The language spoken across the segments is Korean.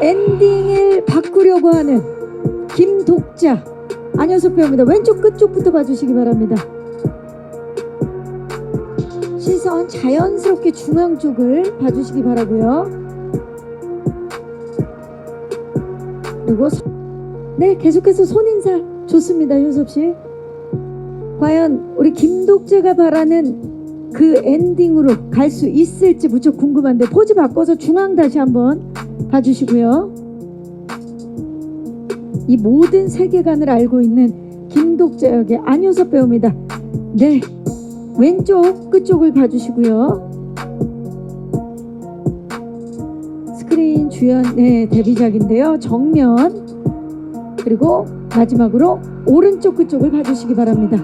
엔딩을 바꾸려고 하는 김독자 안효섭 배우입니다. 왼쪽 끝쪽부터 봐주시기 바랍니다. 시선 자연스럽게 중앙 쪽을 봐주시기 바라고요. 그리고 서- 네 계속해서 손 인사 좋습니다 효섭 씨. 과연 우리 김독자가 바라는 그 엔딩으로 갈 수 있을지 무척 궁금한데 포즈 바꿔서 중앙 다시 한번 봐주시고요. 이 모든 세계관을 알고 있는 김독자 역의 안효섭 배우입니다. 네, 왼쪽 끝쪽을 봐주시고요. 스크린 주연의 데뷔작인데요. 정면 그리고 마지막으로 오른쪽 끝쪽을 봐주시기 바랍니다.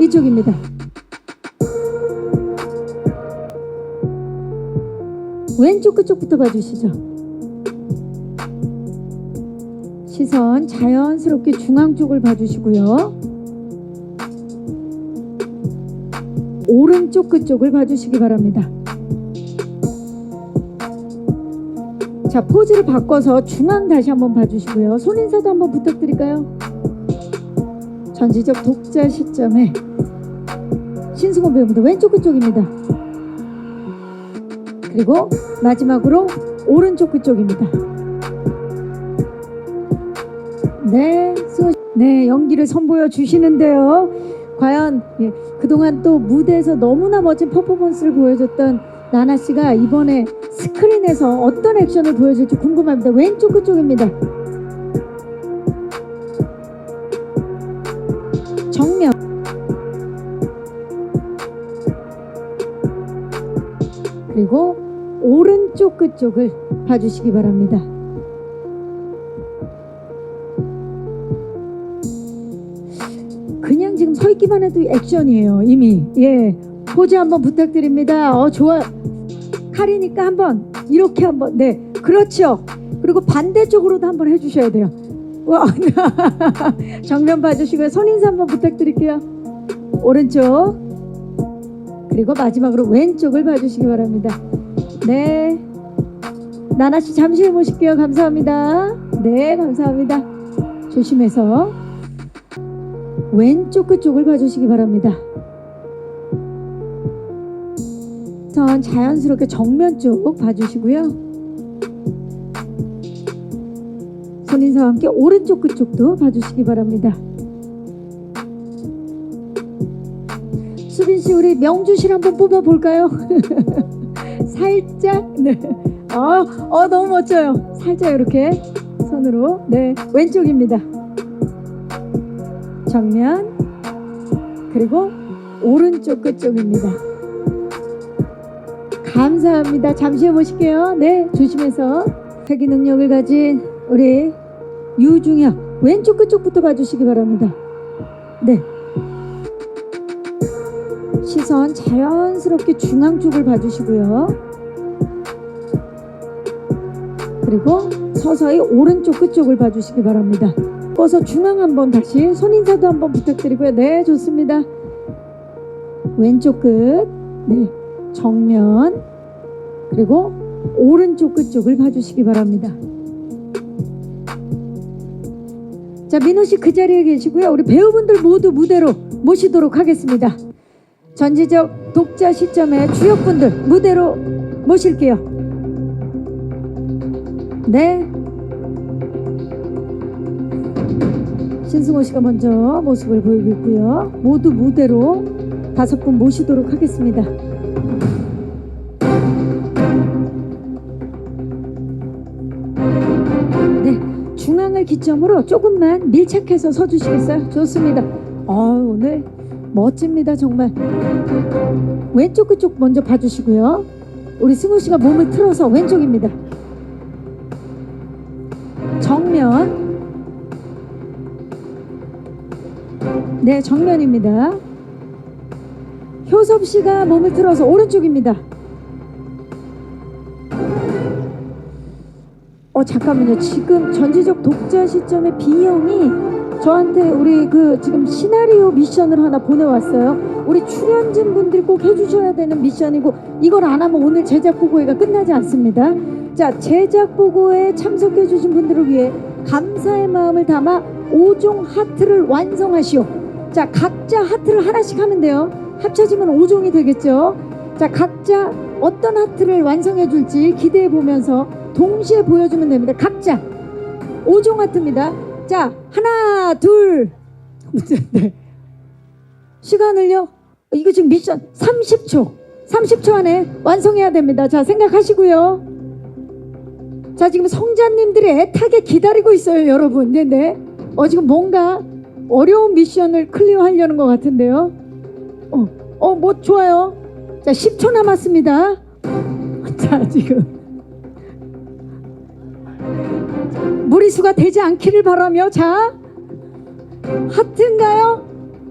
이쪽입니다. 왼쪽 끝쪽부터 봐주시죠. 시선 자연스럽게 중앙 쪽을 봐주시고요. 오른쪽 끝쪽을 봐주시기 바랍니다. 자 포즈를 바꿔서 중앙 다시 한번 봐주시고요. 손인사도 한번 부탁드릴까요? 전지적 독자 시점에 신승원 배우입니다. 왼쪽 끝쪽입니다. 그리고 마지막으로 오른쪽 끝쪽입니다. 네, 수, 네 연기를 선보여 주시는데요. 과연 예, 그동안 또 무대에서 너무나 멋진 퍼포먼스를 보여줬던 나나 씨가 이번에 스크린에서 어떤 액션을 보여줄지 궁금합니다. 왼쪽 끝쪽입니다. 정면. 그리고 오른쪽 끝쪽을 봐주시기 바랍니다. 있기만 해도 액션이에요. 이미. 예. 포즈 한번 부탁드립니다. 어, 좋아. 칼이니까 한번 이렇게 한번. 네. 그렇죠. 그리고 반대쪽으로도 한번 해주셔야 돼요. 와. 정면 봐주시고요. 손 인사 한번 부탁드릴게요. 오른쪽. 그리고 마지막으로 왼쪽을 봐주시기 바랍니다. 네. 나나 씨 잠시 모실게요. 감사합니다. 네, 감사합니다. 조심해서 왼쪽 끝쪽을 봐주시기 바랍니다. 선 자연스럽게 정면 쪽 봐주시고요. 손인사와 함께 오른쪽 끝쪽도 봐주시기 바랍니다. 수빈 씨 우리 명주 씨를 한번 뽑아 볼까요? 살짝 네. 어, 어 너무 멋져요. 살짝 이렇게 손으로 네 왼쪽입니다. 정면 그리고 오른쪽 끝쪽입니다. 감사합니다. 잠시 후에 보실게요. 네 조심해서 회기 능력을 가진 우리 유중혁 왼쪽 끝쪽부터 봐주시기 바랍니다. 네. 시선 자연스럽게 중앙 쪽을 봐주시고요. 그리고 서서히 오른쪽 끝쪽을 봐주시기 바랍니다. 꺼서 중앙 한번 다시 손 인사도 한번 부탁드리고요. 네, 좋습니다. 왼쪽 끝, 네, 정면, 그리고 오른쪽 끝 쪽을 봐주시기 바랍니다. 자, 민호 씨 그 자리에 계시고요. 우리 배우분들 모두 무대로 모시도록 하겠습니다. 전지적 독자 시점의 주역분들 무대로 모실게요. 네. 신승호 씨가 먼저 모습을 보이고 있고요. 모두 무대로 다섯 분 모시도록 하겠습니다. 네, 중앙을 기점으로 조금만 밀착해서 서주시겠어요? 좋습니다. 아, 오늘 멋집니다, 정말. 왼쪽 그쪽 먼저 봐주시고요. 우리 승우 씨가 몸을 틀어서 왼쪽입니다. 정면. 네, 정면입니다. 효섭 씨가 몸을 틀어서 오른쪽입니다. 어 잠깐만요. 지금 전지적 독자 시점의 B형이 저한테 우리 그 지금 시나리오 미션을 하나 보내왔어요. 우리 출연진 분들이 꼭 해주셔야 되는 미션이고 이걸 안 하면 오늘 제작 보고회가 끝나지 않습니다. 자, 제작 보고에 참석해 주신 분들을 위해 감사의 마음을 담아 5종 하트를 완성하시오. 자, 각자 하트를 하나씩 하면 돼요. 합쳐지면 5종이 되겠죠. 자, 각자 어떤 하트를 완성해 줄지 기대해 보면서 동시에 보여주면 됩니다. 각자 5종 하트입니다. 자, 하나, 둘. 네. 시간을요? 이거 지금 미션 30초. 30초 안에 완성해야 됩니다. 자, 생각하시고요. 자, 지금 성자님들이 애타게 기다리고 있어요, 여러분. 네네. 어, 지금 뭔가 어려운 미션을 클리어하려는 것 같은데요. 어, 어, 뭐 좋아요. 자, 10초 남았습니다. 자, 지금. 무리수가 되지 않기를 바라며, 자, 하트인가요?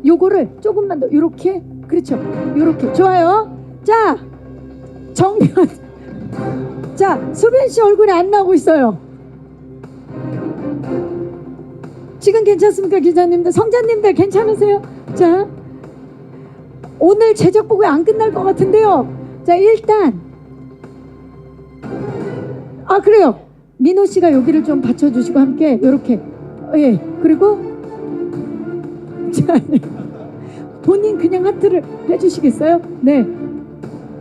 요거를 조금만 더, 요렇게. 그렇죠. 요렇게. 좋아요. 자, 정면. 자, 수빈 씨 얼굴이 안 나오고 있어요. 지금 괜찮습니까, 기자님들? 성자님들 괜찮으세요? 자, 오늘 제작 보고 안 끝날 것 같은데요. 자, 일단 아 그래요. 민호 씨가 여기를 좀 받쳐주시고 함께 이렇게 예 그리고 자 네. 본인 그냥 하트를 해주시겠어요? 네.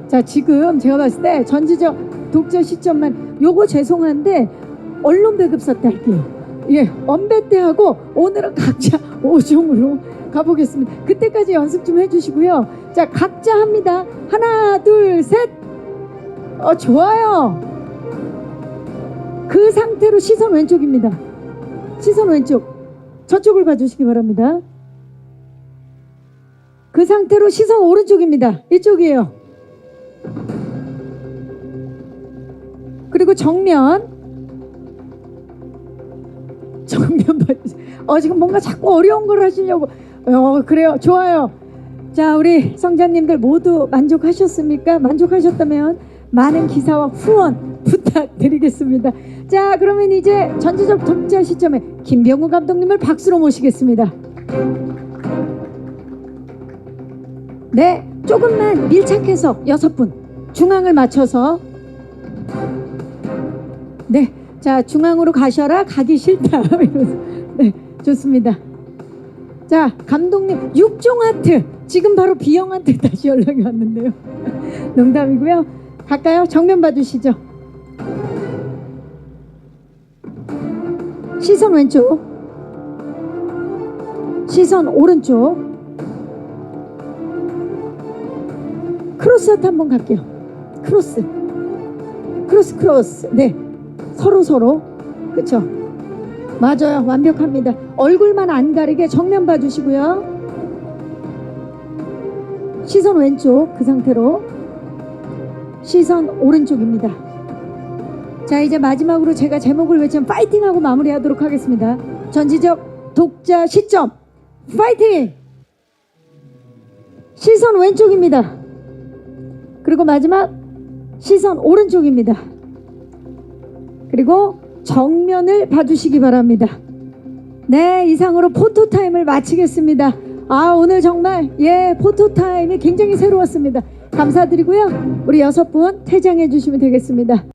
자 지금 제가 봤을 때 전지적 독자 시점만 요거 죄송한데 언론 배급사 때 할게요. 예, 언배 때 하고 오늘은 각자 5종으로 가보겠습니다. 그때까지 연습 좀 해주시고요. 자, 각자 합니다. 하나, 둘, 셋. 어, 좋아요. 그 상태로 시선 왼쪽입니다. 시선 왼쪽. 저쪽을 봐주시기 바랍니다. 그 상태로 시선 오른쪽입니다. 이쪽이에요. 그리고 정면. 정면 봐주세요. 어, 지금 뭔가 자꾸 어려운 걸 하시려고. 어, 그래요. 좋아요. 자, 우리 성자님들 모두 만족하셨습니까? 만족하셨다면 많은 기사와 후원 부탁드리겠습니다. 자, 그러면 이제 전지적 독자 시점에 김병우 감독님을 박수로 모시겠습니다. 네, 조금만 밀착해서 여섯 분 중앙을 맞춰서 네, 자 중앙으로 가셔라 가기 싫다 네, 좋습니다. 자, 감독님 육종 하트 지금 바로 비영한테 다시 연락이 왔는데요. 농담이고요. 갈까요? 정면 봐주시죠. 시선 왼쪽, 시선 오른쪽. 크로스 하트 한번 갈게요. 크로스, 크로스, 크로스. 네, 서로 서로 그렇죠. 맞아요. 완벽합니다. 얼굴만 안 가리게 정면 봐주시고요. 시선 왼쪽 그 상태로 시선 오른쪽입니다. 자 이제 마지막으로 제가 제목을 외치면 파이팅하고 마무리하도록 하겠습니다. 전지적 독자 시점 파이팅! 시선 왼쪽입니다. 그리고 마지막 시선 오른쪽입니다. 그리고 정면을 봐주시기 바랍니다. 네, 이상으로 포토타임을 마치겠습니다. 아, 오늘 정말, 예, 포토타임이 굉장히 새로웠습니다. 감사드리고요. 우리 여섯 분 퇴장해 주시면 되겠습니다.